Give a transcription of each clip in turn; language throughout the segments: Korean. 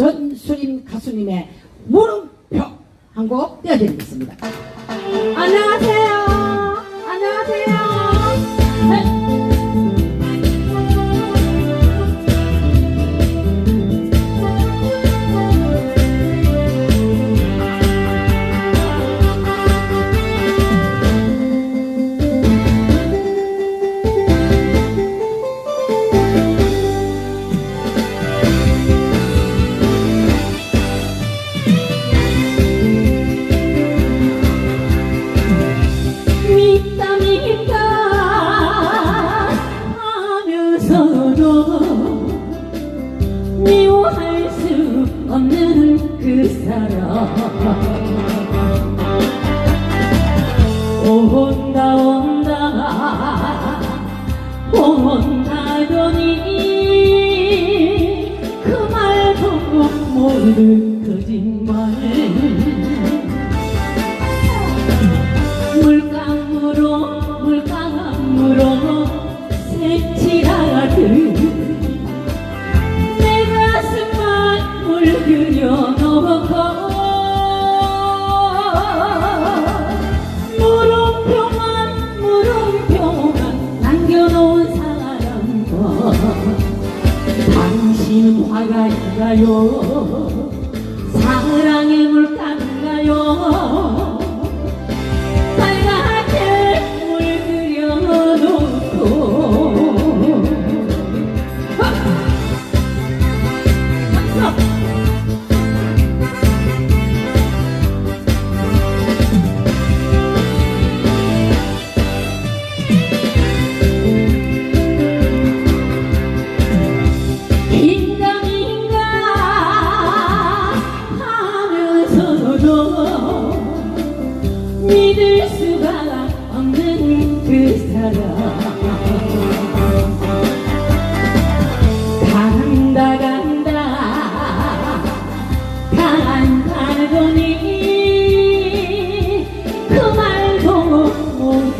전수림 가수님의 물음표 한곡 띄워드리겠습니다. 안녕하세요. 안녕하세요. 서도 미워할 수 없는 그 사람. 온다 온다. 온다더니 그 말도 모두 거짓말 물감으로 물감으로 간다 간다. 간다더니 그 말도 모두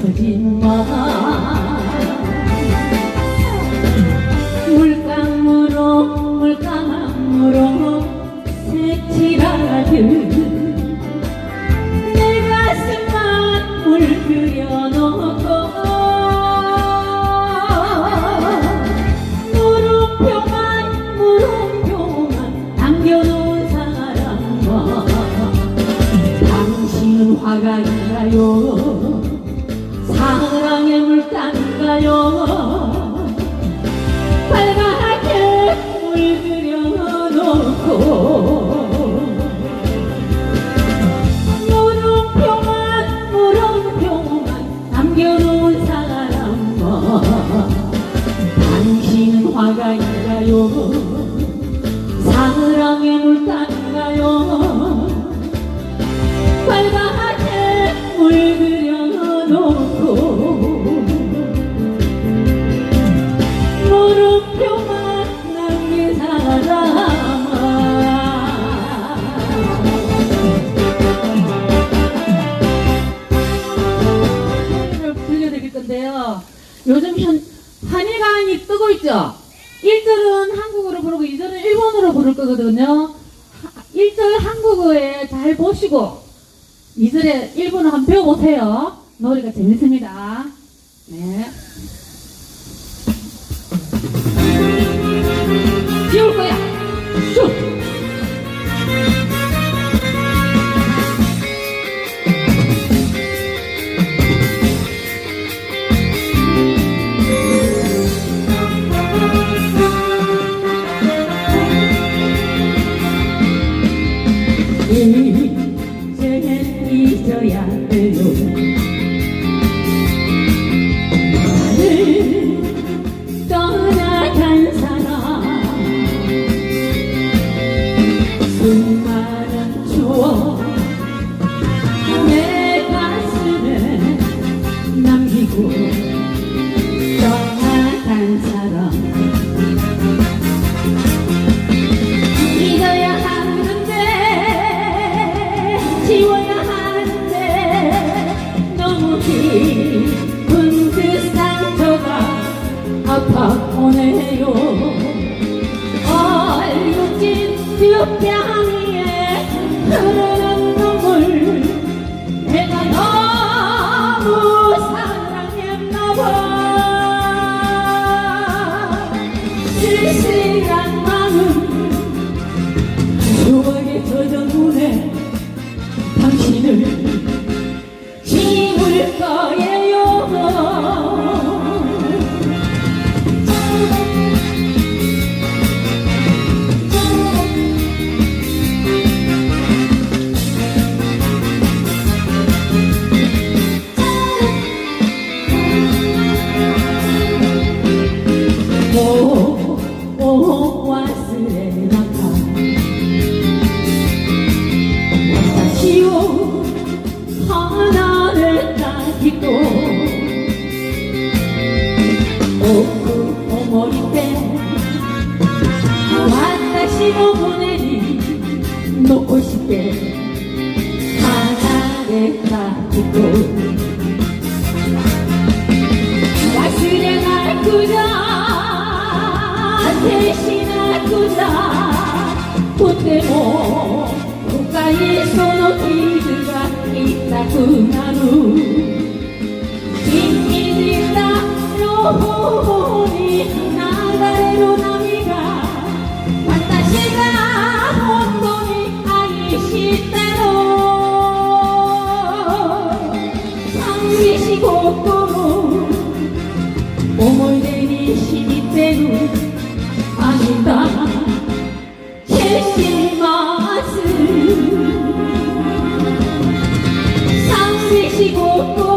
거짓말. 물감으로 물감으로 색칠하듯 당신은 화가인가요? 사랑의 물감인가요? 빨갛게 물들여놓고 물음표만 물음표만 남겨놓은 사람과 당신은 화가인가요? 사랑의 물감인가 요. 요즘 현, 한일강이 뜨고 있죠? 1절은 한국어로 부르고 2절은 일본어로 부를 거거든요. 1절 한국어에 잘 보시고 2절에 일본어 한번 배워보세요. 노래가 재밌습니다. 네. 잊어 私の胸に残して。離れたこと忘れなくちゃてしなくちゃとても他にその傷が痛くなる。君にだろう思い出にしみてる涙消します三世四五